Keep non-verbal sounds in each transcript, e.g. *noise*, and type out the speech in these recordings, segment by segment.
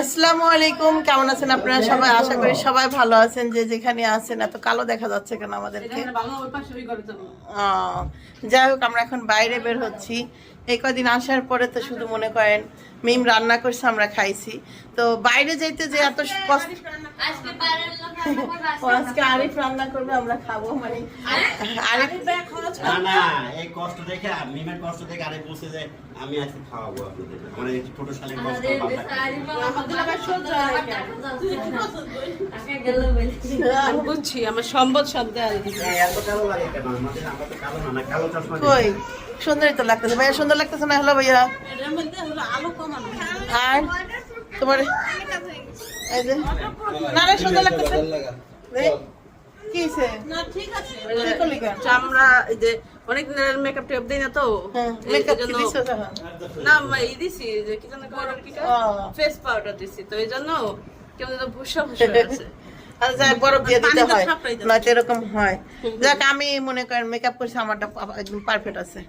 আসসালামু আলাইকুম কেমন আছেন আপনারা সবাই? আশা করি সবাই ভালো আছেন যে যেখানে আছেন এত কালো দেখা যাচ্ছে কেন আমাদেরকে? যাই হোক আমরা এখন বাইরে বের হচ্ছি। এই কদিন আসার পরে তো শুধু মনে করেন মিম রান্না করছে আমরা খাইছি। তো বাইরে যাইতে যে এত আজকে *laughs* আরিফ রান্না করবে আমরা খাব। মানে আরিফ? না না এই কষ্ট দেখে মিমের কষ্ট দেখে আরে বলছে যে আমি আজকে খাওয়াবো আপনাদের। মানে ছোট শালের কষ্ট আমি বুঝছি আমার সম্বদ শব্দ আর এত কালো লাগে কেন? আমাদের আমরা তো কালো না না কালো চশমা কই? সুন্দরই তো লাগতেছে। ভাইয়া সুন্দর লাগতেছে না? হলো ভাইয়া। আর তোমার না না সুন্দর লাগতেছে। এই, কি হইছে? না ঠিক আছে কি করলি কেন? চামড়া এই যে অনেক মেকআপ টেপ দেই না তো? হ্যাঁ, দিছো তখন? না মা দিছি যে কি জানো পাউডার ফেস পাউডার দিছি। তো এই জন্য কেমন যেন ভুসা ভুসা আছে। *laughs* আর যাই বরফ দিয়ে দিতে পানিটা হয়। নয়তো এরকম হয়। যাক আমি মনে করেন মেকআপ করছি আমারটা একদম পারফেক্ট আছে।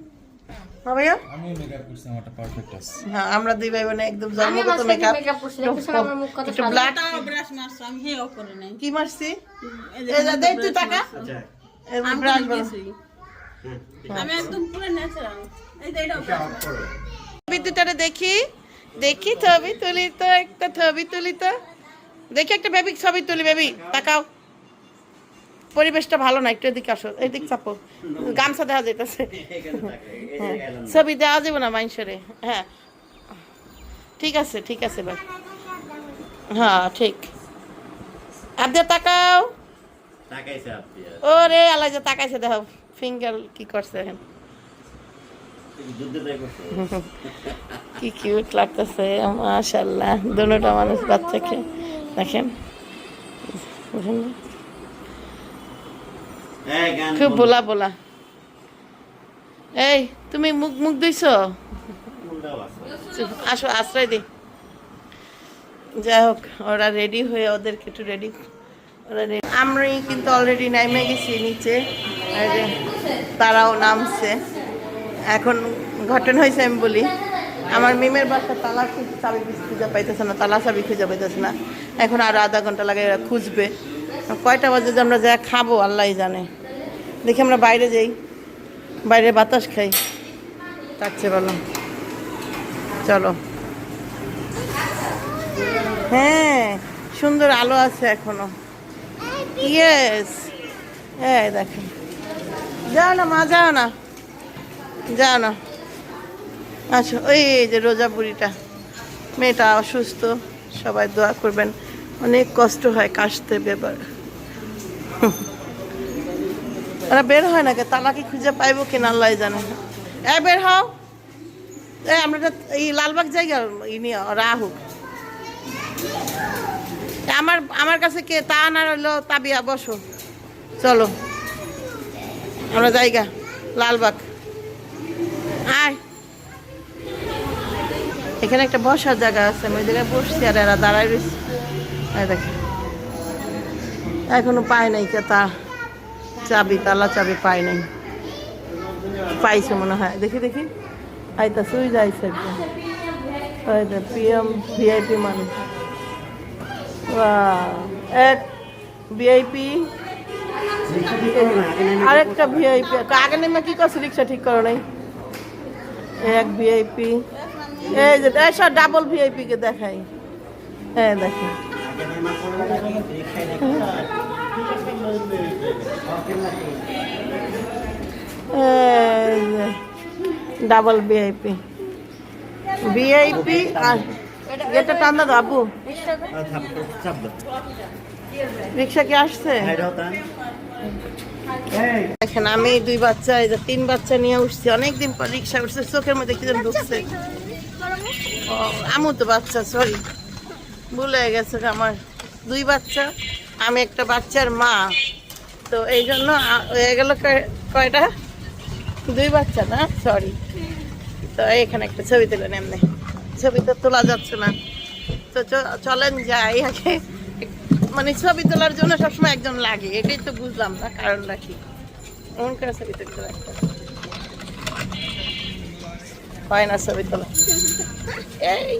ভাইয়া? আমি মেকআপ করছি আমারটা পারফেক্ট আছে। হ্যাঁ আমরা দুই ভাই বোনে একদম জন্মগত মাঝখানে মেকআপ করছি, দেখতেছেন আমার মুখ কত সাদা। ব্লাড ব্রাশ মারছো আমি হেও করে নাই। কি মারছি? এই এই যে দেখ তুই টাকা মারছো। আচ্ছা। আমি ব্রাশ একদম পুরো ন্যাচারাল এই যে এটা বিদ্যুৎটা দেখি। দেখি ছবি তুলি তো একটা ছবি তুলি তো। দেখি একটা বেবি ছবি তুলি বেবি তাকাও। পরিবেশটা ভালো না একটু এদিকে আসো এদিক চাপো। গামছা এখানে হ্যাঁ ছবি দেওয়া যাবে না মানুষেরে হ্যাঁ। ঠিক আছে ঠিক আছে ভাই। হ্যাঁ ঠিক। আপনি তাকাও। ওরে আল্লাহ যে তাকাইছে দেখো ফিঙ্গার কি করছে এখন। কি কিউট লাগতেছে মাশাল্লাহ দুটোটা মানুষ বাচ্চাকে। দেখেন। বুঝেন না? এই গান খুব। বোলা বোলা। এই তুমি মুখ মুখ ধুইছো? আসো আশ্রয় দি। যাই হোক ওরা রেডি হয়ে ওদেরকে একটু রেডি ওরা ready- আমি কিন্তু অলরেডি নামে গেছি নিচে। তারাও নামছে। এখন ঘটনা হয়েছে আমি বলি আমার মিমের বাসা তালা খুঁজ- চাবি খুঁজে পাইতেছে না তালা চাবি খুঁজে পাইতেছে না। এখন আরও আধা ঘণ্টা লাগে এরা খুঁজবে। কয়টা বাজে যে আমরা যা খাব আল্লাহ জানে। দেখি আমরা বাইরে যাই, বাইরে বাতাস খাই। তার চেয়ে ভালো। চলো। হ্যাঁ সুন্দর আলো আছে এখনও। ইয়েস হ্যাঁ দেখেন যাও না মা, যাও না। যাও না। আচ্ছা ওই যে রোজা বুড়িটা। মেয়েটা অসুস্থ, সবাই দোয়া করবেন। অনেক কষ্ট হয় কাশতে ব্যাপার ওরা বের হয় না কে? তালাকে খুঁজে পাইবো কিনা আল্লাহ জানে। এ, বের হও। এ, আমরা এই লালবাগ জায়গা ই নিয়ে আমার আমার কাছে কে? তা না রইল তাবিয়া, বসো। চলো। আমরা জায়গা, লালবাগ। আয়। এখানে একটা বসার জায়গা আছে, আমি ওই জায়গায় বসছি আর এরা দাঁড়ায় রয়েছে। দেখে। এখনও পায় নাই কে তা চাবি, তালা চাবি পাই নাই। পাইছে মনে হয়। দেখি দেখি। আইতা সুই যাইছে পিএম, ভিআইপি মানুষ. এক ভিআইপি। আরেকটা ভিআইপি। আগে নেমে কি করছে? রিক্সা ঠিক করো নাই। এক ভিআইপি। এই যে ডাবল ভিআইপি কে দেখাই। হ্যাঁ দেখি ডাবল ভিআইপি ভিআইপি আর এটা টান্দা দাও আবু রিক্সা কি আসছে? দেখেন, আমি দুই বাচ্চা, এই যে তিন বাচ্চা নিয়ে উঠছি। অনেকদিন পর রিক্সা উঠছে, চোখের মধ্যে কি যেন ঢুকছে। আমু তো বাচ্চা সরি ভুলে গেছে আমার। দুই বাচ্চা, আমি একটা বাচ্চার মা। তো এই জন্য হয়ে গেল কয়- কয়টা? দুই বাচ্চা না? সরি তো এখানে একটা ছবি তুলেন এমনি ছবি তো তোলা যাচ্ছে না। তো চলেন যাই আগে। মানে ছবি তোলার জন্য সবসময় একজন লাগে, এটাই তো বুঝলাম না কারণটা কি। এমন করে ছবি তুলতে। হয় না ছবি তোলা। এই।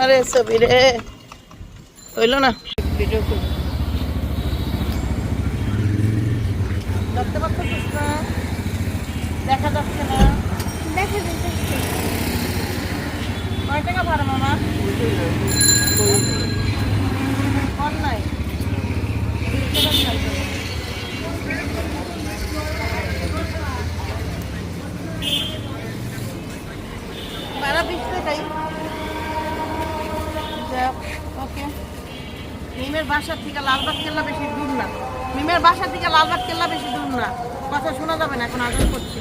আরে ছবি রে হইল না। ভিডিও দেখতে পাচ্ছিস না দেখা যাচ্ছে না। দেখা যাচ্ছে। কয় টাকা ভাড়া মামা? কর নাই ভাড়া বিশ টাকাই ওকে মিমের বাসার থেকে লালবাগ কেল্লা বেশি দূর না। মিমের বাসার থেকে লালবাগ কেল্লা বেশি দূর না। কথা শোনা যাবে না এখন আদর করছি।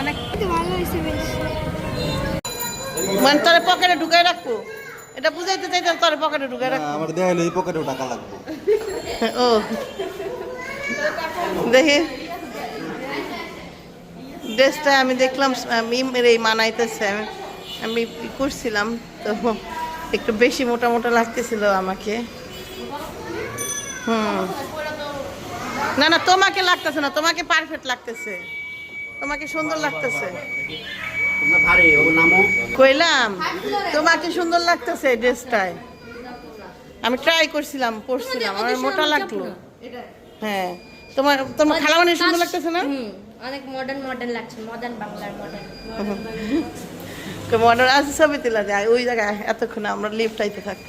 অনেক তো ভালো হয়েছে বেশ। মানে তোর পকেটে ঢুকাই রাখব? এটা বুঝাইতে চাইতাম তোর পকেটে ঢুকাই রাখব। আমার দেয়া হলে এই পকেটেও টাকা লাগবে? ও। দেখি। ড্রেসটা আমি দেখলাম মিমের এই মানাইতেছে। আমি আমি করছিলাম তো একটু বেশি মোটা মোটা লাগতেছিল আমাকে। হুম। না না তোমাকে লাগতেছে না তোমাকে পারফেক্ট লাগতেছে। তোমাকে সুন্দর লাগতেছে। কইলাম তোমাকে সুন্দর লাগতেছে ড্রেসটায়। আমি ট্রাই করছিলাম পরছিলাম আমার মোটা লাগল। হ্যাঁ তোমার তোমার খালামানি সুন্দর লাগতেছে না? হুম অনেক মডার্ন মডার্ন লাগছে মডার্ন বাংলার মডার্ন মডার আছে ছবি তুলা যায় ওই জায়গায় এতক্ষণ আমরা লিফট টাইপে থাকি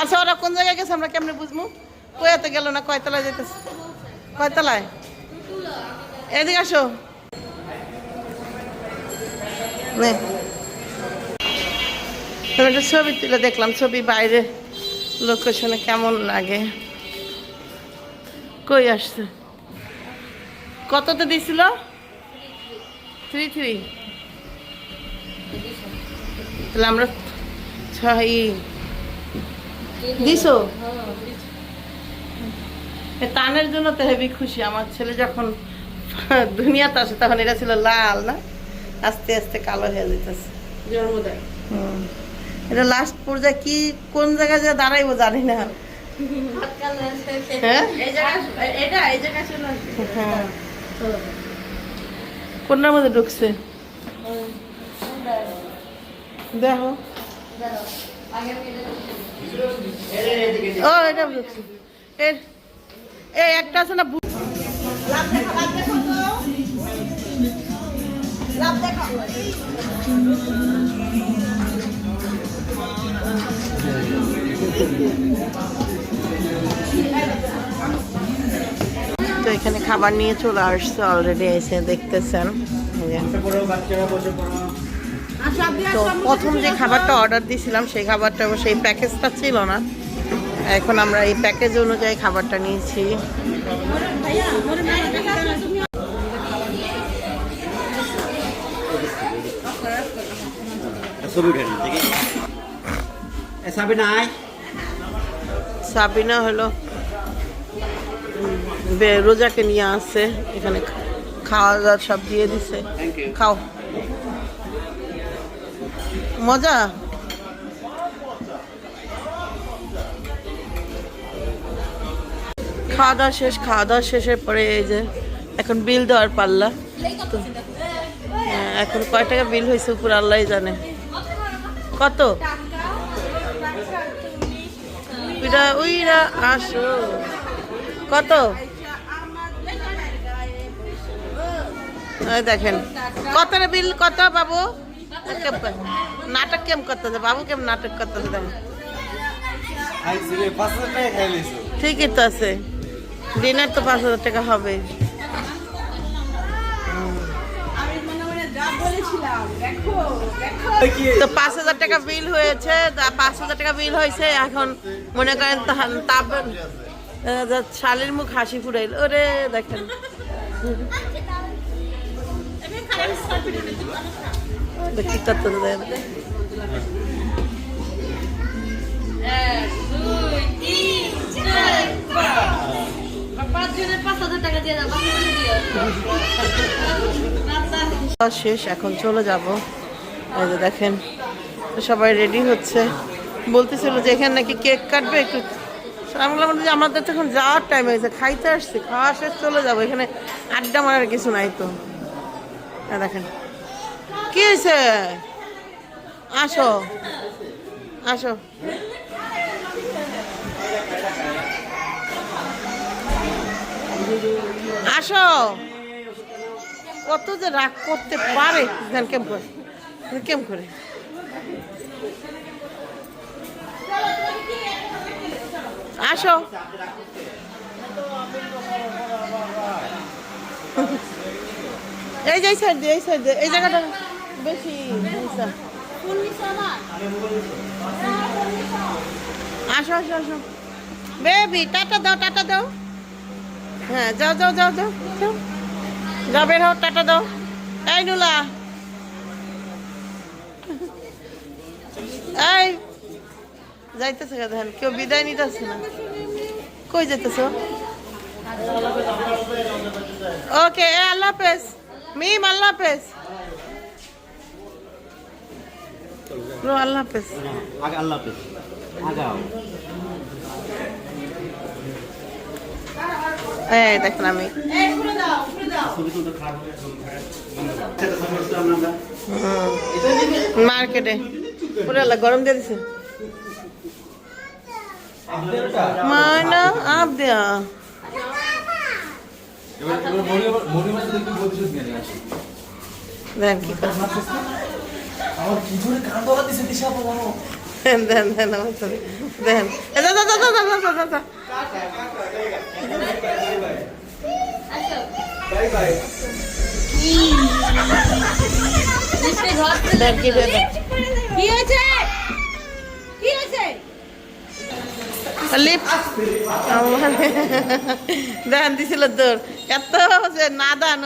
আচ্ছা ওরা কোন জায়গায় গেছে আমরা কেমনে বুঝব কয়াতে গেল না কয়তলায় যেতেছে কয়তলায় এদিকে আসো। একটা ছবি তুলে দেখলাম ছবি বাইরে লোকেশনে কেমন লাগে কই আসছে কততে দিছিল থ্রি থ্রি তাহলে আমরা ছয় দিছো? তানের জন্য তো হেবি খুশি। আমার ছেলে যখন *laughs* দুনিয়াতে আসে তখন এটা ছিল লাল না? আস্তে আস্তে কালো হয়ে যেতেছে। জন্মদায় এটা লাস্ট পর্যায়ে কি কোন জায়গায় যে দাঁড়াইবো জানি না। হ্যাঁ? হ্যাঁ। কোনটার মধ্যে ঢুকছে? দেখো ও এটা ঢুকছে এর এই একটা আছে না ভূত। লাভ দেখো, লাভ দেখো তো। লাভ দেখো। তো এখানে খাবার নিয়ে চলে আসছে অলরেডি এসে দেখতেছেন এই যে। বসে পড়ো বাচ্চারা বসে পড়ো তো প্রথম যে খাবারটা অর্ডার দিয়েছিলাম সেই খাবারটা সেই প্যাকেজটা ছিল না। এখন আমরা এই প্যাকেজ অনুযায়ী খাবারটা নিয়েছি। সাবিনা হলো বে- রোজাকে নিয়ে আসছে এখানে খাওয়া দাওয়া সব দিয়ে দিছে। খাও। মজা? খাওয়া দাওয়া শেষ খাওয়া দাওয়া শেষের পরে এই যে এখন বিল দেওয়ার পাল্লা। হ্যাঁ, এখন কয় টাকা বিল হয়েছে উপর আল্লাহ জানে। কত? আসো। কত? দেখেন। কত বিল কত বাবু? নাটক কেম করতেছে বাবু কেম নাটক করতেছে ঠিকই তো আছে ডিনার তো পাঁচ হাজার টাকা হবে। তো পাঁচ হাজার টাকা বিল হয়েছে পাঁচ হাজার টাকা বিল হয়েছে এখন মনে করেন তাপ শালির মুখ হাসি ফুরাইল। ওরে দেখেন। কাজ শেষ, এখন চলে যাব। এই যে দেখেন, সবাই রেডি হচ্ছে। বলতেছিল যে এখানে নাকি কেক কাটবে একটু। আমি বললাম যে আমাদের তো এখন যাওয়ার টাইম হয়েছে, খাইতে আসছি, খাওয়া শেষ, চলে যাব। এখানে আড্ডা মারার কিছু নাই তো। দেখেন। কি হয়েছে? আসো। আসো। আসো। কত যে রাগ করতে পারে কেম করে? কেম করে? আসো। এই যে এই সাইড দিয়ে, এই সাইড দিয়ে, এই জায়গাটা বেশি আসো আসো আসো। বেবি টাটা দাও টাটা দাও। হ্যাঁ যাও যাও যাও যাও যাও। যাও, বের হও, টাটা দাও। এই নুলা। এই, যাইতেছে গা দেখেন, কেউ বিদায় নিতেছে না। কই যাইতেছ? ওকে আল্লাহ হাফেজ। মিম আল্লাহ হাফেজ ব্রো আল্লাহ হাফেজ আগে আল্লাহ হাফেজ আগাও। এই দেখেন আমি। মার্কেটে। পুরো আল্লাহ গরম দিয়ে দিছে। মানা আপ দেয়া দেন কি। আমার কি করে কান দিছে দিশা বাবা? দিছিল দৌড়। এত যে নাদান।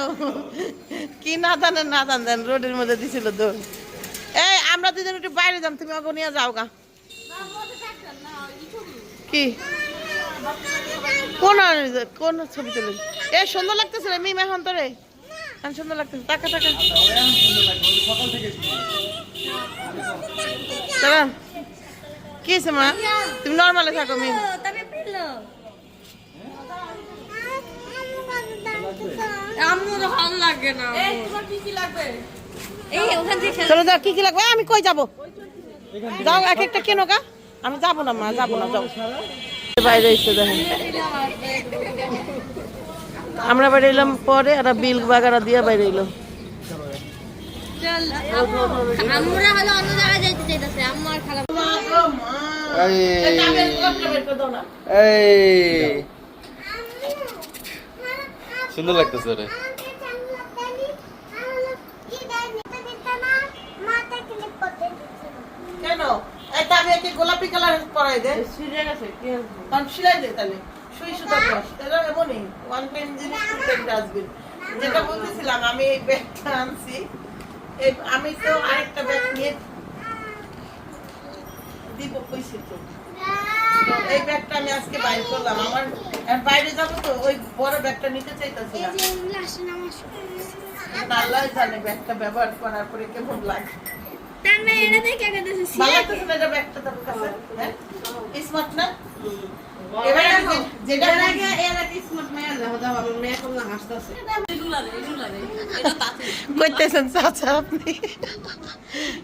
কি নাদান নাদান দেন, রোডের মধ্যে দিছিল দৌড়। এই, আমরা দুজন একটু বাইরে যাম তুমি ওকে নিয়ে যাও গা। কি? কোন কোন ছবি তুলে এ, সুন্দর লাগতেছে রে, মিম এখন তোরে। সুন্দর লাগতেছে টাকা টাকা কি মা? তুমি নর্মালে থাকো, মিম। আমার ভালো লাগে না। এই তোমার কি কি লাগবে? এই ওখান থেকে চলো যাও কি কি লাগবে? আমি কই যাব? যাও এক একটা কেনো গা? আমি যাব না মা যাব না যাও। বাইরে এসে দেখেন। আমরা বাইরে এলাম পরে আর বিল বাগারা দিয়ে বাইরে এলো। আমরা হলো অন্য জায়গায় যাইতে চাইতেছে আমার খারাপ এই। সুন্দর লাগতেছে রে কেন? এটা আমি একে গোলাপি কালার পরাই দে। কারণ সিলাই দে তাহলে। সুই সুতা কস এটা এমনই ওয়ান টাইম জিনিস টু টাইম ডাস্টবিন যেটা বলতেছিলাম আমি এই ব্যাগটা আনছি। আমি তো আরেকটা ব্যাগ নিয়ে দিব কইছি তো। এই ব্যাগটা আমি আজকে বাইর করলাম। আমার বাইরে যাব তো ওই বড় ব্যাগটা নিতে চাইতেছি আল্লাহ জানে ব্যাগটা ব্যবহার করার পরে কেমন লাগে। করতেছেন হ্যাঁ?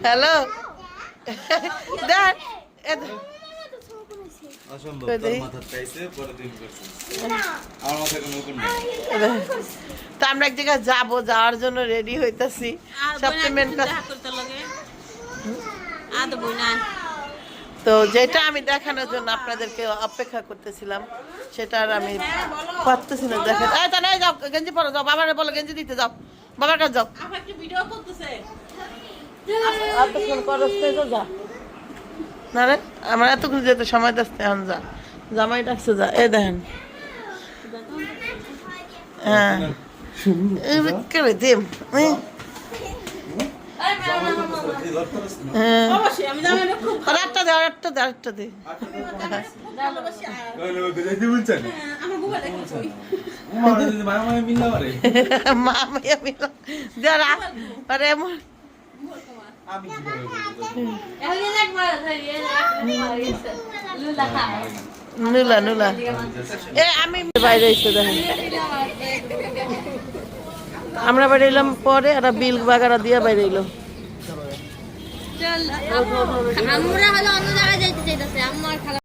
হ্যালো? দেখ তো আমরা এক জায়গায় যাব যাওয়ার জন্য রেডি হইতাছি। সবচেয়ে মেন কথা তো যেটা আমি দেখানোর জন্য আপনাদেরকে অপেক্ষা করতেছিলাম সেটা আর আমি পারতেছি না দেখেন এই যাও গেঞ্জি পরো যাও বাবারে বলো গেঞ্জি দিতে যাও। বাবার কাছে যাও। করস নাই যা। না রে আমার এতক্ষণ যেতে সময় দেখতে এখন যা। জামাই ডাকছে যা। এ দেখেন। হ্যাঁ। করে দেব হ্যাঁ। আরেকটা দে আরেকটা দে আরেকটা দে। *laughs* আরে এমন নুলা নুলা। বাইরে আমরা বাইরে এলাম পরে আর বিল বাগারা দিয়ে বাইরে এলো। আমরা